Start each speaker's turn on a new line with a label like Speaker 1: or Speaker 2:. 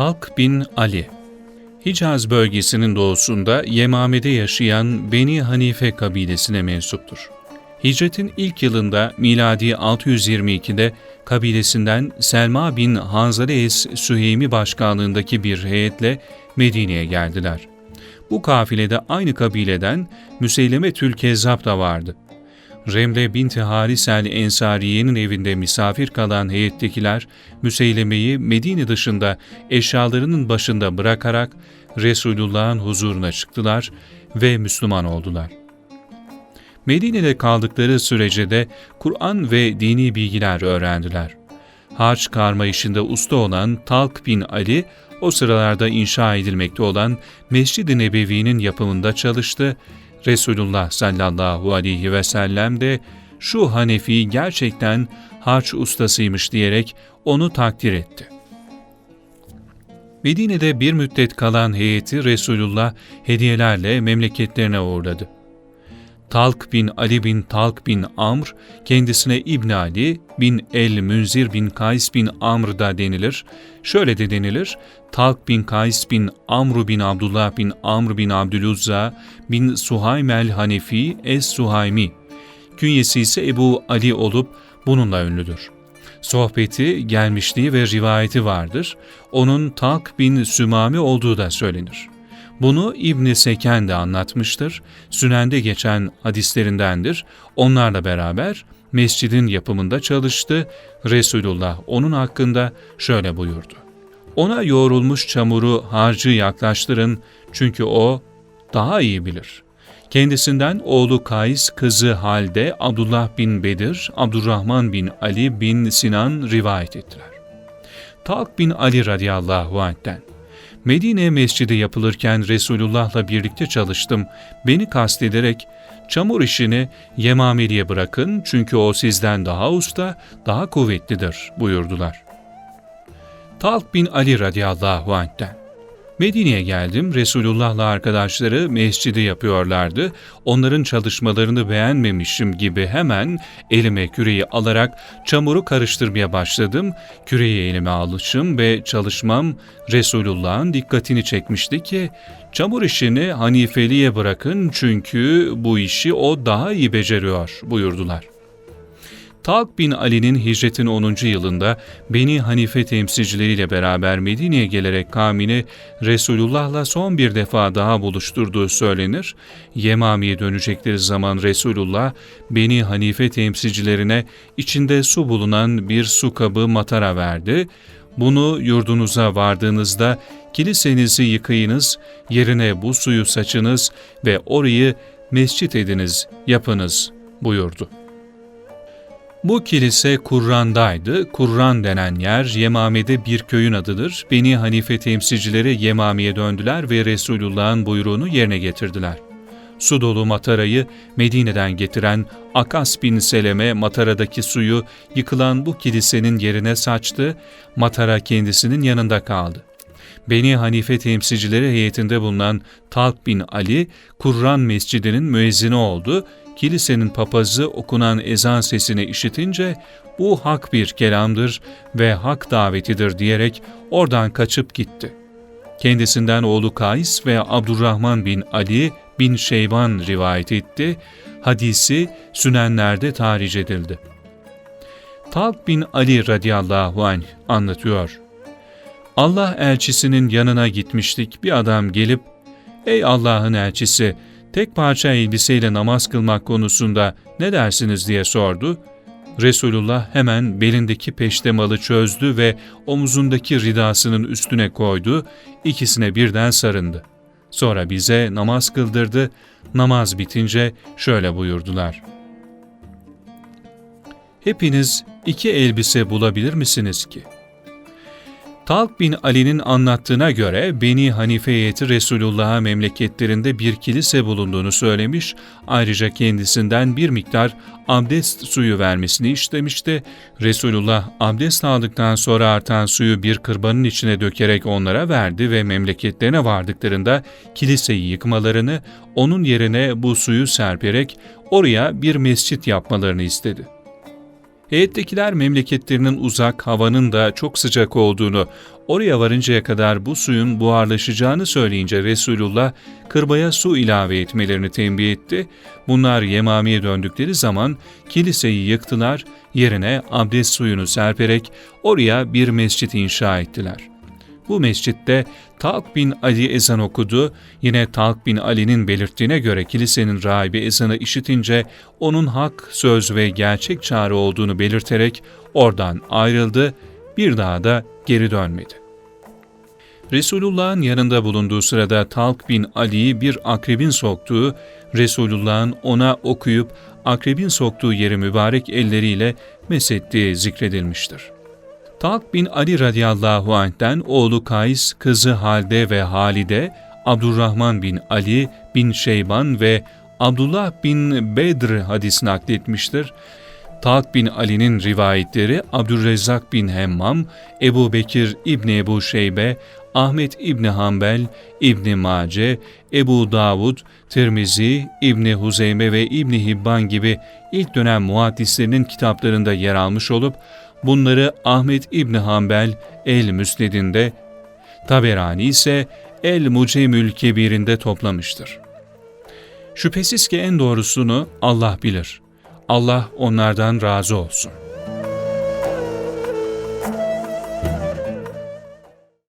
Speaker 1: Talk bin Ali Hicaz bölgesinin doğusunda Yemame'de yaşayan Beni Hanife kabilesine mensuptur. Hicretin ilk yılında miladi 622'de kabilesinden Selma bin Hanzale es Süheymi başkanlığındaki bir heyetle Medine'ye geldiler. Bu kafilede aynı kabileden Müseyleme Tülkezzap da vardı. Remle binti Harisel Ensariye'nin evinde misafir kalan heyettekiler Müseyleme'yi Medine dışında eşyalarının başında bırakarak Resulullah'ın huzuruna çıktılar ve Müslüman oldular. Medine'de kaldıkları sürece de Kur'an ve dini bilgiler öğrendiler. Harç karma işinde usta olan Talk bin Ali, o sıralarda inşa edilmekte olan Mescid-i Nebevi'nin yapımında çalıştı Resulullah sallallahu aleyhi ve sellem de şu Hanefi gerçekten harç ustasıymış diyerek onu takdir etti. Medine'de bir müddet kalan heyeti Resulullah hediyelerle memleketlerine uğurladı. Talk bin Ali bin Talk bin Amr, kendisine İbn Ali bin El Münzir bin Kays bin Amr da denilir. Şöyle de denilir, Talk bin Kays bin Amr bin Abdullah bin Amr bin Abdüluzza bin Suhaym el Hanefi Es-Suhaymi. Künyesi ise Ebu Ali olup bununla ünlüdür. Sohbeti, gelmişliği ve rivayeti vardır. Onun Talk bin Sümami olduğu da söylenir. Bunu İbn Seken de anlatmıştır. Sünende geçen hadislerindendir. Onlarla beraber mescidin yapımında çalıştı. Resulullah onun hakkında şöyle buyurdu. Ona yoğrulmuş çamuru harcı yaklaştırın çünkü o daha iyi bilir. Kendisinden oğlu Kays, kızı Halde, Abdullah bin Bedir, Abdurrahman bin Ali bin Sinan rivayet ettiler. Talk bin Ali radıyallahu anh'ten Medine mescidi yapılırken Resulullah'la birlikte çalıştım. Beni kastederek çamur işini Yemameli'ye bırakın çünkü o sizden daha usta, daha kuvvetlidir buyurdular. Talk bin Ali radıyallahu anh'ten Medine'ye geldim. Resulullah'la arkadaşları mescidi yapıyorlardı. Onların çalışmalarını beğenmemişim gibi hemen elime küreyi alarak çamuru karıştırmaya başladım. Küreyi elime alışım ve çalışmam Resulullah'ın dikkatini çekmişti ki çamur işini Hanifeli'ye bırakın çünkü bu işi o daha iyi beceriyor buyurdular. Talk bin Ali'nin hicretin 10. yılında Beni Hanife temsilcileriyle beraber Medine'ye gelerek kavmini Resulullah'la son bir defa daha buluşturduğu söylenir. Yemami'ye dönecekleri zaman Resulullah Beni Hanife temsilcilerine içinde su bulunan bir su kabı matara verdi. Bunu yurdunuza vardığınızda kilisenizi yıkayınız, yerine bu suyu saçınız ve orayı mescit ediniz, yapınız buyurdu. Bu kilise Kurran'daydı. Kurran denen yer Yemame'de bir köyün adıdır. Beni Hanife temsilcileri Yemame'ye döndüler ve Resulullah'ın buyruğunu yerine getirdiler. Su dolu matarayı Medine'den getiren Akas bin Seleme mataradaki suyu yıkılan bu kilisenin yerine saçtı, matara kendisinin yanında kaldı. Beni Hanife temsilcileri heyetinde bulunan Talk bin Ali, Kurran Mescidi'nin müezzini oldu kilisenin papazı okunan ezan sesini işitince bu hak bir kelamdır ve hak davetidir diyerek oradan kaçıp gitti. Kendisinden oğlu Kays ve Abdurrahman bin Ali bin Şeyban rivayet etti. Hadisi Sünenler'de tahric edildi. Talk bin Ali radıyallahu anh anlatıyor. Allah elçisinin yanına gitmiştik. Bir adam gelip, ''Ey Allah'ın elçisi, tek parça elbiseyle namaz kılmak konusunda ne dersiniz diye sordu. Resulullah hemen belindeki peştemalı çözdü ve omuzundaki ridasının üstüne koydu, ikisine birden sarındı. Sonra bize namaz kıldırdı, namaz bitince şöyle buyurdular. Hepiniz iki elbise bulabilir misiniz ki?'' Talk bin Ali'nin anlattığına göre Beni Hanife heyeti Resulullah'a memleketlerinde bir kilise bulunduğunu söylemiş, ayrıca kendisinden bir miktar abdest suyu vermesini istemişti. Resulullah abdest aldıktan sonra artan suyu bir kırbanın içine dökerek onlara verdi ve memleketlerine vardıklarında kiliseyi yıkmalarını, onun yerine bu suyu serperek oraya bir mescit yapmalarını istedi. Heyettekiler memleketlerinin uzak, havanın da çok sıcak olduğunu, oraya varıncaya kadar bu suyun buharlaşacağını söyleyince Resulullah kırbaya su ilave etmelerini tembih etti. Bunlar Yemami'ye döndükleri zaman kiliseyi yıktılar, yerine abdest suyunu serperek oraya bir mescit inşa ettiler. Bu mescitte Talk bin Ali ezan okudu. Yine Talk bin Ali'nin belirttiğine göre kilisenin rahibi ezanı işitince onun hak, söz ve gerçek çağrı olduğunu belirterek oradan ayrıldı, bir daha da geri dönmedi. Resulullah'ın yanında bulunduğu sırada Talk bin Ali'yi bir akrebin soktuğu, Resulullah'ın ona okuyup akrebin soktuğu yeri mübarek elleriyle mesettiği zikredilmiştir. Talk bin Ali radıyallahu anh'ten oğlu Kays, kızı Halde ve Halide, Abdurrahman bin Ali bin Şeyban ve Abdullah bin Bedr hadis nakletmiştir. Talk bin Ali'nin rivayetleri Abdurrezzak bin Hemmam, Ebu Bekir İbni Ebu Şeybe, Ahmet İbni Hanbel, İbni Mace, Ebu Davud, Tirmizi, İbni Huzeyme ve İbni Hibban gibi ilk dönem muhaddislerinin kitaplarında yer almış olup, bunları Ahmet İbni Hanbel El-Müsned'inde, Taberani ise El-Mucemül Kebir'inde toplamıştır. Şüphesiz ki en doğrusunu Allah bilir. Allah onlardan razı olsun.